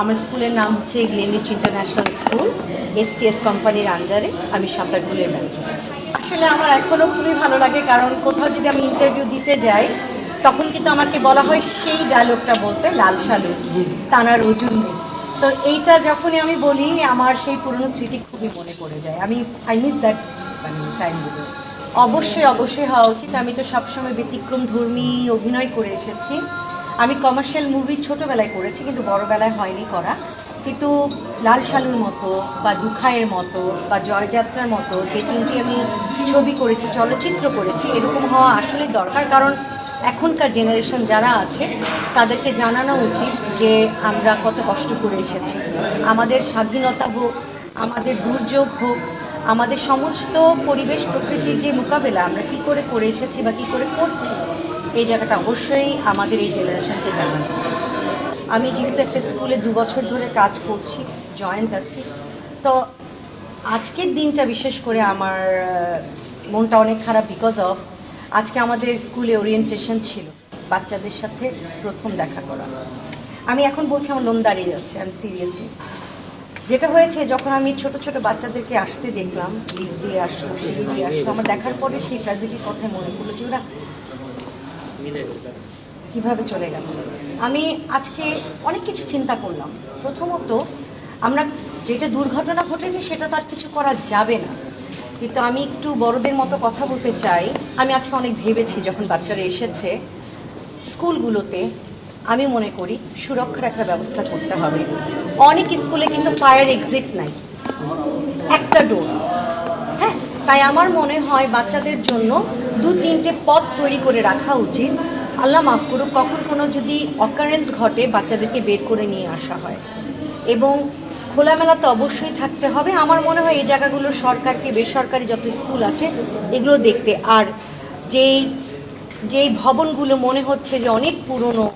আমার স্কুলের নাম হচ্ছে গ্লেনরিচ ইন্টারন্যাশনাল স্কুল এসটিএস কোম্পানির আন্ডারে আমি সাঁতারকুলের ব্যাচে আছি আসলে আমার এখনও খুবই ভালো লাগে, কারণ কোথাও যদি আমি ইন্টারভিউ দিতে যাই, তখন কিন্তু আমাকে বলা হয় সেই ডায়লগটা বলতে লাল সালু তানার ওজন নেই। তো এইটা যখনই আমি বলি, আমার সেই পুরনো স্মৃতি খুবই মনে পড়ে যায়। আমি আই মিস দ্যাট মানে টাইমগুলো অবশ্যই অবশ্যই হওয়া উচিত। আমি তো সবসময় ব্যতিক্রম, ধর্মী অভিনয় করে এসেছি। আমি কমার্শিয়াল মুভি ছোটোবেলায় করেছি, কিন্তু বড়বেলায় হয়নি করা। কিন্তু লাল শালুর মতো বা দুখায়ের মতো বা জয়যাত্রার মতো যে তিনটি আমি ছবি করেছি, চলচ্চিত্র করেছি, এরকম হওয়া আসলেই দরকার। কারণ এখনকার জেনারেশন যারা আছে, তাদেরকে জানানো উচিত যে আমরা কত কষ্ট করে এসেছি। আমাদের স্বাধীনতা হোক, আমাদের দুর্যোগ হোক, আমাদের সমস্ত পরিবেশ প্রকৃতির যে মোকাবেলা, আমরা কি করে করে এসেছি বা কি করে করছি এই জায়গাটা অবশ্যই আমাদের এই জেনারেশনকে জানানো উচিত। আমি যেহেতু একটা স্কুলে দু বছর ধরে কাজ করছি জয়েন্ট আছি তো আজকের দিনটা বিশেষ করে আমার মনটা অনেক খারাপ বিকজ অফ আজকে আমাদের স্কুলে ওরিয়েন্টেশন ছিল, বাচ্চাদের সাথে প্রথম দেখা করা। আমি এখন বলছি আমার লোন দাঁড়িয়ে যাচ্ছে আমি সিরিয়াসলি যেটা হয়েছে, যখন আমি ছোট ছোট বাচ্চাদেরকে আসতে দেখলাম লিফট দিয়ে আসলো, সিঁড়ি দিয়ে আসলো, আমার দেখার পরে সেই ট্র্যাজেডির কথাই মনে পড়ল যে ওরা কীভাবে চলে গেল? আমি আজকে অনেক কিছু চিন্তা করলাম। প্রথমত, আমরা যেটা দুর্ঘটনা ঘটেছে সেটা তো আর কিছু করা যাবে না। কিন্তু আমি একটু বড়দের মতো কথা বলতে চাই। আমি আজকে অনেক ভেবেছি যখন বাচ্চারা এসেছে স্কুলগুলোতে, আমি মনে করি সুরক্ষার একটা ব্যবস্থা করতে হবে। অনেক স্কুলে কিন্তু ফায়ার এক্সিট নাই। একটা ডোর তাই আমার মনে হয় বাচ্চাদের জন্য দু তিনটে পথ তৈরি করে রাখা উচিত। আল্লাহ মাফ করুক, কখন কোনো যদি অকারেন্স ঘটে, বাচ্চাদেরকে বের করে নিয়ে আসা হয়। এবং খোলামেলা তো অবশ্যই থাকতে হবে। আমার মনে হয় এই জায়গাগুলো সরকারকে, বেসরকারি যত স্কুল আছে, এগুলো দেখতে। আর যেই যেই ভবনগুলো মনে হচ্ছে যে অনেক পুরনো,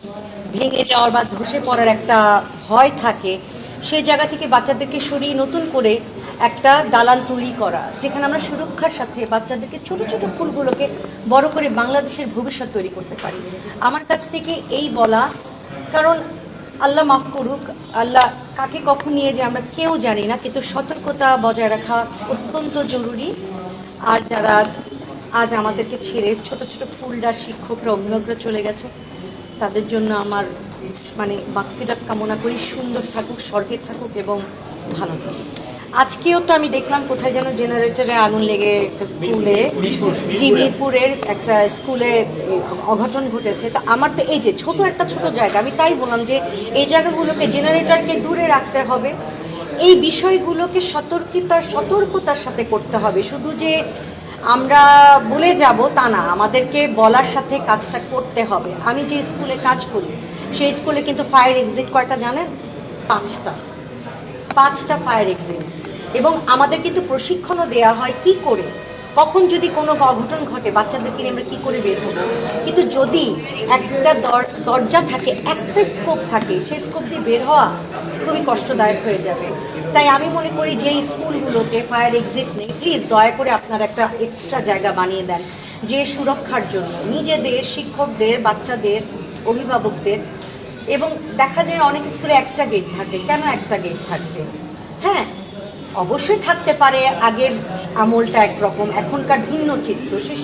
ভেঙে যাওয়ার বা ধসে পড়ার একটা ভয় থাকে, সেই জায়গা থেকে বাচ্চাদেরকে সরিয়ে নতুন করে একটা দালান তৈরি করা, যেখানে আমরা সুরক্ষার সাথে বাচ্চাদেরকে ছোট ছোট ফুলগুলোকে বড় করে বাংলাদেশের ভবিষ্যৎ তৈরি করতে পারি। আমার কাছ থেকে এই বলা, কারণ আল্লাহ মাফ করুক, আল্লাহ কাকে কখন নিয়ে যে আমরা কেউ জানি না, কিন্তু সতর্কতা বজায় রাখা অত্যন্ত জরুরি। আর যারা আজ আমাদেরকে ছেড়ে ছোট ছোট ফুলডা শিক্ষকরা, অভিভাবকরা চলে গেছে, তাদের জন্য আমার মানে বাকফিরাত কামনা করি। সুন্দর থাকুক, স্বর্গে থাকুক এবং ভালো থাকুক আজকেও তো আমি দেখলাম কোথায় যেন জেনারেটরে আগুন লেগে একটা স্কুলে, জি, মিরপুরের একটা স্কুলে অঘটন ঘটেছে। তা আমার তো এই যে ছোট একটা ছোট জায়গা, আমি তাই বললাম যে এই জায়গাগুলোকে জেনারেটরকে দূরে রাখতে হবে। এই বিষয়গুলোকে সতর্কিতার, সতর্কতার সাথে করতে হবে। শুধু যে আমরা বলে যাব তা না, আমাদেরকে বলার সাথে কাজটা করতে হবে। আমি যে স্কুলে কাজ করি, সেই স্কুলে কিন্তু ফায়ার এক্সিট কয়টা জানেন? পাঁচটা। পাঁচটা ফায়ার এক্সিট এবং আমাদের কিন্তু প্রশিক্ষণও দেওয়া হয় কি করে, কখন যদি কোনো অঘটন ঘটে বাচ্চাদেরকে নিয়ে আমরা কী করে বের হব কিন্তু যদি একটা দর- দরজা থাকে, একটা স্কোপ থাকে, সেই স্কোপ দিয়ে বের হওয়া খুবই কষ্টদায়ক হয়ে যাবে। তাই আমি মনে করি যে স্কুলগুলোতে ফায়ার এক্সিট নেই। প্লিজ দয়া করে আপনার একটা এক্সট্রা জায়গা বানিয়ে দেন, যে সুরক্ষার জন্য। নিজেদের, শিক্ষকদের, বাচ্চাদের, অভিভাবকদের এবং দেখা যায় অনেক স্কুলে একটা গেট থাকে। কেন একটা গেট থাকবে? হ্যাঁ অবশ্যই থাকতে পারে। আগের আমলটা একরকম। এখনকার ভিন্ন চিত্র। সে